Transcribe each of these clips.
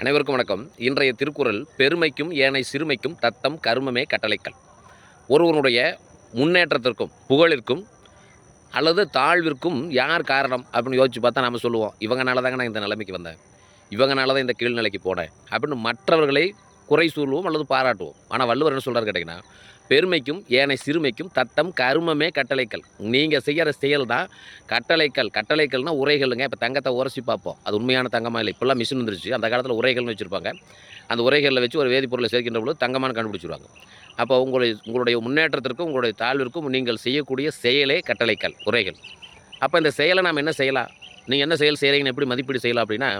அனைவருக்கும் வணக்கம். இன்றைய திருக்குறள் பெருமைக்கும் ஏனை சிறுமைக்கும் தத்தம் கருமமே கட்டளைக்கல். ஒருவனுடைய முன்னேற்றத்திற்கும் புகழிற்கும் அல்லது தாழ்விற்கும் யார் காரணம் அப்படின்னு யோசிச்சு பார்த்தா நம்ம சொல்லுவோம் இவங்கனால தாங்க நான் இந்த நிலைமைக்கு வந்தேன். இவங்கனால தான் இந்த கீழ்நிலைக்கு போனேன். அப்படின்னு மற்றவர்களை குறை சொல்லுவோம் அல்லது பாராட்டுவோம். ஆனால் வள்ளுவர் என்ன சொல்கிறார் கேட்டிங்கன்னா பெருமைக்கும் ஏனை சிறுமைக்கும் தத்தம் கருமமே கட்டளைக்கல். நீங்கள் செய்கிற செயல் தான் கட்டளைக்கல். கட்டளைக்கல்னால் உரைகளுங்க. இப்போ தங்கத்தை உரசி பார்ப்போம். அது உண்மையான தங்கமாக இல்லை? இப்போல்லாம் மிஷின் வந்துருச்சு. அந்த காலத்தில் உரைகள்னு வச்சுருப்பாங்க. அந்த உரைகளில் வச்சு ஒரு வேதிப்பொருளை சேர்க்கின்ற பொழுது தங்கமான கண்டுபிடிச்சிருவாங்க. அப்போ உங்களுடைய உங்களுடைய முன்னேற்றத்திற்கும் உங்களுடைய தாழ்விற்கும் நீங்கள் செய்யக்கூடிய செயலே கட்டளைக்கல் உரைகள். அப்போ இந்த செயலை நாம் என்ன செய்யலாம்? நீங்கள் என்ன செயல் செய்கிறீங்கன்னு எப்படி மதிப்பீடு செய்யலாம் அப்படின்னா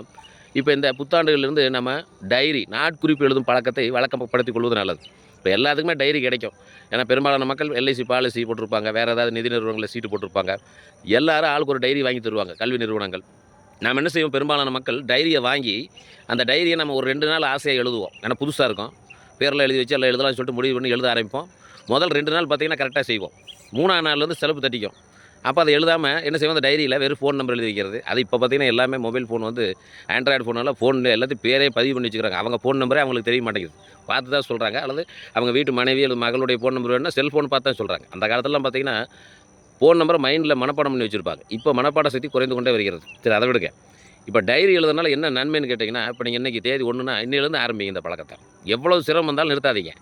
இப்போ இந்த புத்தாண்டுகளிலிருந்து நம்ம டைரி நாட்குறிப்பு எழுதும் பழக்கத்தை வழக்கப்படுத்திக் கொள்வது நல்லது. இப்போ எல்லாத்துக்குமே டைரி கிடைக்கும். ஏன்னா பெரும்பாலான மக்கள் எல்ஐசி பாலிசி போட்டிருப்பாங்க. வேறு ஏதாவது நிதி நிறுவனங்களில் சீட்டு போட்டிருப்பாங்க. எல்லாரும் ஆளுக்கு ஒரு டைரி வாங்கி தருவாங்க கல்வி நிறுவனங்கள். நாம் என்ன செய்வோம்? பெரும்பாலான மக்கள் டைரியை வாங்கி அந்த டைரியை நம்ம ஒரு ரெண்டு நாள் ஆசையாக எழுதுவோம். ஏன்னா புதுசாக இருக்கும். பேரில் எழுதி வச்சு எல்லாம் எழுதலாம்னு சொல்லிட்டு முடிவு பண்ணி எழுத ஆரம்பிப்போம். முதல் ரெண்டு நாள் பார்த்திங்கன்னா கரெக்டாக செய்வோம். மூணாம் நாள்லேருந்து செலவு தட்டிக்கும். அப்போ அதை எழுதாமல் என்ன செய்வோம்? அந்த டைரியில் வெறும் ஃபோன் நம்பர் எழுதி வைக்கிறது. அது இப்போ பார்த்திங்கன்னா எல்லாமே மொபைல் ஃபோன் வந்து ஆண்ட்ராய்டு ஃபோனெல்லாம் ஃபோனில் எல்லாத்தையும் பேரே பதிவு பண்ணி வச்சுக்கிறாங்க. அவங்க ஃபோன் நம்பரே அவங்களுக்கு தெரிய மாட்டேங்குது. பார்த்து தான் சொல்கிறாங்க அல்லது அவங்க வீட்டு மனைவி அல்லது மகளுடைய ஃபோன் நம்பர் வேணும்னா செல்ஃபோன் பார்த்து தான் சொல்கிறாங்க அந்த காலத்துலலாம் பார்த்திங்கன்னா ஃபோன் நம்பரை மைண்டில் மனப்பாடம் பண்ணி வச்சுருப்பாங்க. இப்போ மனப்பாட சக்தி குறைந்து கொண்டே வருகிறது. சரி அதை விடுங்க. இப்போ டைரி எழுதுனால என்ன நன்மைன்னு கேட்டிங்கன்னா இப்போ நீங்கள் இன்றைக்கி தேதி ஒன்றுனா இன்னிலேருந்து ஆரம்பிங்க இந்த பழக்கத்தை. எவ்வளோ சிரமம் வந்தாலும் நிறுத்தாதீங்க.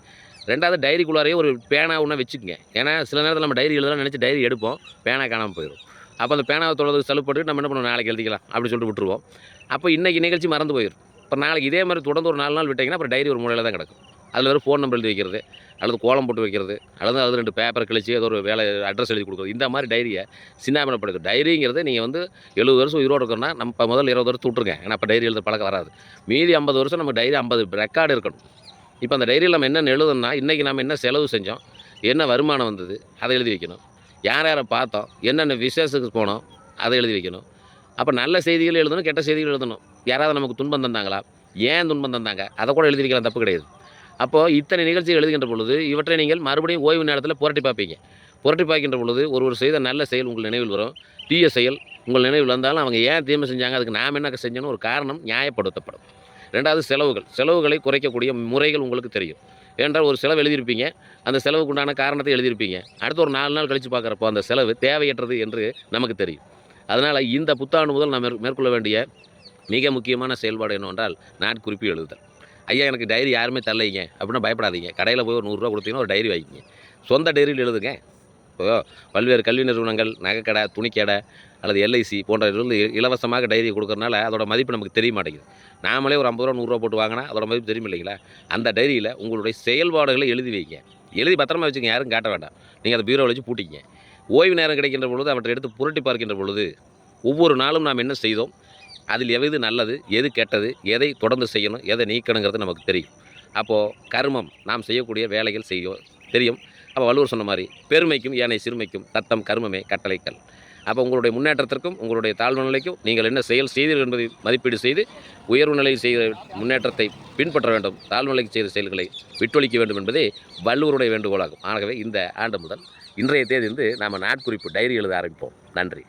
ரெண்டாவது டைரிக்குள்ளாரையே ஒரு பேனா ஒன்று வச்சுக்கோங்க. ஏன்னா சில நேரத்தில் நம்ம டைரி எழுதலாம் நினச்சி டைரி எடுப்போம். பேனா காணாமல் போயிடும் அப்போ அந்த பேனாவை தொடர்ந்து செலவுப்பட்டு நம்ம என்ன பண்ணுவோம்? நாளைக்கு எழுதிக்கலாம் அப்படின்னு சொல்லிட்டு விட்டுருவோம். அப்போ இன்றைக்கி நிகழ்ச்சி மறந்து போயிடும் இப்போ நாளைக்கு இதே மாதிரி தொடர்ந்து ஒரு நாலு நாள் விட்டிங்கன்னா அப்புறம் டைரி ஒரு மூலையில் தான் கிடக்கும். அதில் ஒரு ஃபோன் நம்பர் எழுதி வைக்கிறது அல்லது கோலம் போட்டு வைக்கிறது அல்லது அது ரெண்டு பேப்பர் கழிச்சு ஏதோ ஒரு வேலை அட்ரஸ் எழுதி கொடுக்குறது. இந்த மாதிரி டைரியை சின்னாமனப்படுது டைரிங்கிறது நீங்கள் வந்து எழுபது வருஷம் உயிரோடு இருக்கணும்னா நம்ம இப்போ முதல்ல இருபது வருஷம் விட்ருங்க ஏன்னா அப்போ டைரி எழுத பழக்கம் வராது. மீதி ஐம்பது வருஷம் நம்ம டைரி ஐம்பது ரெக்கார்டு இருக்கணும். இப்போ அந்த டைரியில் நம்ம என்னென்ன எழுதணும்னா இன்றைக்கி நம்ம என்ன செலவு செஞ்சோம் என்ன வருமானம் வந்தது அதை எழுதி வைக்கணும். யார் யாரை பார்த்தோம் என்னென்ன விசேஷத்துக்கு போனோம் அதை எழுதி வைக்கணும். அப்போ நல்ல செய்திகள் எழுதணும் கெட்ட செய்திகள் எழுதணும். யாராவது நமக்கு துன்பம் தந்தாங்களா? ஏன் துன்பம் தந்தாங்க? அதை கூட எழுதி வைக்கலாம் தப்பு கிடையாது. அப்போது இத்தனை நிகழ்ச்சிகள் எழுதுகின்ற பொழுது இவற்றை நீங்கள் மறுபடியும் ஓய்வு நேரத்தில் புரட்டி பார்ப்பீங்க. புரட்டி பார்க்கின்ற பொழுது ஒரு ஒரு செய்த நல்ல செயல் உங்கள் நினைவில் வரும். தீய செயல் உங்கள் நினைவில் வந்தாலும் அவங்க ஏன் தீமை செஞ்சாங்க அதுக்கு நாம் என்ன செஞ்சோன்னு ஒரு காரணம் நியாயப்படுத்தப்படும். ரெண்டாவது செலவுகள். செலவுகளை குறைக்கக்கூடிய முறைகள் உங்களுக்கு தெரியும். ஏனென்றால் ஒரு செலவு எழுதியிருப்பீங்க. அந்த செலவுக்கு உண்டான காரணத்தை எழுதியிருப்பீங்க. அடுத்து ஒரு நாலு நாள் கழித்து பார்க்குறப்போ அந்த செலவு தேவையற்றது என்று நமக்கு தெரியும். அதனால் இந்த புத்தாண்டு முதல் நாம் மேற்கொள்ள வேண்டிய மிக முக்கியமான செயல்பாடு என்னவென்றால் நாட்குறிப்பு எழுதுதல். ஐயா எனக்கு டைரி யாருமே தரலைங்க. அப்படின்னா பயப்படாதீங்க. கடையில் போய் ஒரு நூறுரூவா கொடுத்தீங்கன்னா ஒரு டைரி வாங்கிங்க சொந்த டைரியில் எழுதுங்க. இப்போ பல்வேறு கல்வி நிறுவனங்கள் நகைக்கடை துணிக்கடை அல்லது எல்ஐசி போன்ற இருந்து இலவசமாக டைரி கொடுக்குறனால அதோட மதிப்பு நமக்கு தெரிய மாட்டேங்குது. நாமளே ஒரு ஐம்பது ரூபா நூறுரூவா போட்டு வாங்கினா அதோட மதிப்பு தெரியும் இல்லைங்களா? அந்த டைரியில் உங்களுடைய செயல்பாடுகளை எழுதி வைங்க. எழுதி பத்திரமா வச்சுங்க யாரும் காட்ட வேண்டாம். நீங்கள் அதை பீரோவில் வச்சு பூட்டிங்க ஓய்வு நேரம் கிடைக்கின்ற பொழுது அவற்றை எடுத்து புரட்டி பார்க்கின்ற பொழுது ஒவ்வொரு நாளும் நாம் என்ன செய்தோம்? அதில் எது நல்லது எது கெட்டது எதை தொடர்ந்து செய்யணும் எதை நீக்கணுங்கிறது நமக்கு தெரியும். அப்போது கர்மம் நாம் செய்யக்கூடிய வேலைகள் செய்யும் தெரியும். அப்போ வள்ளுவர் சொன்ன மாதிரி பெருமைக்கும் ஏனை சிறுமைக்கும் தத்தம் கர்மமே கட்டளைக்கல். அப்போ உங்களுடைய முன்னேற்றத்திற்கும் உங்களுடைய தாழ்வு நிலைக்கும் நீங்கள் என்ன செயல் செய்தீர்கள் என்பதை மதிப்பீடு செய்து உயர்வு நிலையில் செய்த முன்னேற்றத்தை பின்பற்ற வேண்டும் தாழ்வு நிலைக்கு செய்த செயல்களை விட்டொழிக்க வேண்டும் என்பதே வள்ளுவருடைய வேண்டுகோளாகும். ஆகவே இந்த ஆண்டு முதல் இன்றைய தேதி வந்து நாம் நாட்குறிப்பு டைரி எழுத ஆரம்பிப்போம். நன்றி.